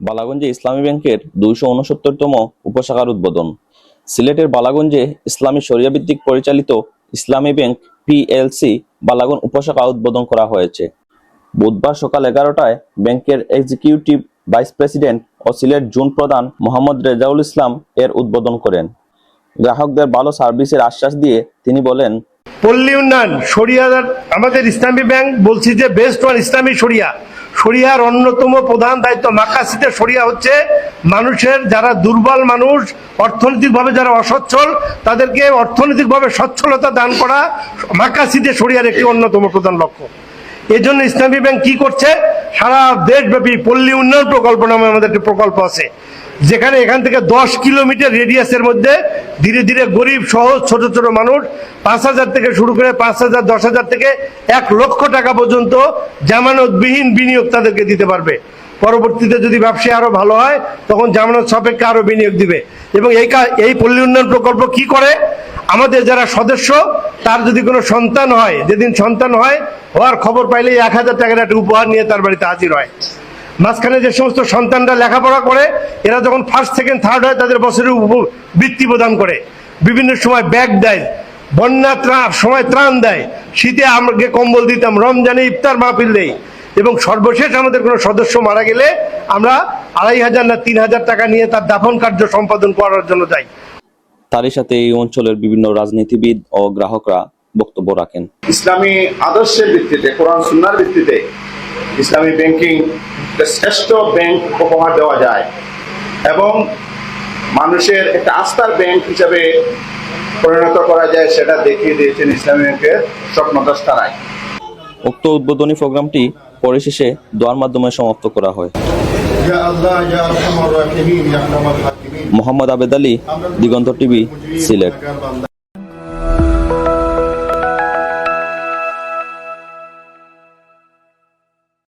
বালাগঞ্জে ইসলামী ব্যাংকের দুইশো উনসত্তরতম উপশাখার উদ্বোধন। সিলেটের বালাগঞ্জে ইসলামী শরিয়া ভিত্তিক পরিচালিত ইসলামী ব্যাংক পিএলসি বালাগঞ্জ উপশাখা উদ্বোধন করা হয়েছে। বুধবার সকাল এগারোটায় ব্যাংকের এক্সিকিউটিভ ভাইস প্রেসিডেন্ট ও সিলেট জুন প্রধান মোহাম্মদ রেজাউল ইসলাম এর উদ্বোধন করেন। গ্রাহকদের ভালো সার্ভিসের আশ্বাস দিয়ে তিনি বলেন, পল্লী উন্নয়ন শরিয়ার আমাদের ইসলামী ব্যাংক বলছি যে বেস্ট ওয়ান ইসলামী শরিয়া। শরিয়ার অন্যতম প্রধান দায়িত্ব মাকাসিতে শরিয়া হচ্ছে মানুষের যারা দুর্বল মানুষ, অর্থনৈতিকভাবে যারা অসচ্ছল, তাদেরকে অর্থনৈতিকভাবে সচ্ছলতা দান করা মাকাসিতে শরিয়ার একটি অন্যতম প্রধান লক্ষ্য। এই জন্য ইসলামী ব্যাংক কি করছে? সারা দেশব্যাপী পল্লী উন্নয়ন প্রকল্প নামে আমাদের একটি প্রকল্প আছে। যেখানে এখান থেকে দশ কিলোমিটার রেডিয়াসের মধ্যে ধীরে ধীরে গরিব, সহজ, ছোট ছোট মানুষ পাঁচ হাজার থেকে শুরু করে পাঁচ হাজার, দশ হাজার থেকে এক লক্ষ টাকা পর্যন্ত জামানতবিহীন বিনিয়োগ তাদেরকে দিতে পারবে। পরবর্তীতে যদি ব্যবসা আরও ভালো হয়, তখন জামানত সাপেক্ষে আরও বিনিয়োগ দিবে। এবং এই এই পল্লী উন্নয়ন প্রকল্প কি করে? আমাদের যারা সদস্য, তার যদি কোনো সন্তান হয়, যেদিন সন্তান হয়, হওয়ার খবর পাইলেই এক হাজার টাকার একটা উপহার নিয়ে তার বাড়িতে হাজির হয়। মাঝখানে যে সমস্ত সন্তানরা লেখাপড়া করে, এরা যখন ফার্স্ট সেকেন্ড থার্ড হয়, তাদের বছরের বৃত্তি প্রদান করে। বিভিন্ন সময় ব্যাগ দেয়, বন্যা সময় ত্রাণ দেয়। শীতে আমাকে কম্বল দিতাম, রমজানে ইফতার মাহফিল দেই। এবং সর্বশেষ আমাদের কোনো সদস্য মারা গেলে আমরা আড়াই হাজার না তিন হাজার টাকা নিয়ে তার দাফন কার্য সম্পাদন করার জন্য যাই। তারই সাথে এই অঞ্চলের বিভিন্ন রাজনীতিবিদ ও গ্রাহকরা বক্তব্য রাখেন। ইসলামী আদর্শের ভিত্তিতে কোরআন সুন্নার ভিত্তিতে ইসলামী ব্যাংকিং শ্রেষ্ঠ ব্যাংক উপহার দেওয়া যায় এবং মানুষের একটা আস্থার ব্যাংক হিসাবে পরিণত করা যায় সেটা দেখিয়ে দিয়েছেন ইসলামী ব্যাংকের স্বপ্নদ্রষ্টারাই উক্ত উদ্বোধনী প্রোগ্রামটি পরিশেষে দোয়ার মাধ্যমে সমাপ্ত করা হয়। মোহাম্মদ আবেদ আলী দিগন্ত টিভি সিলেট।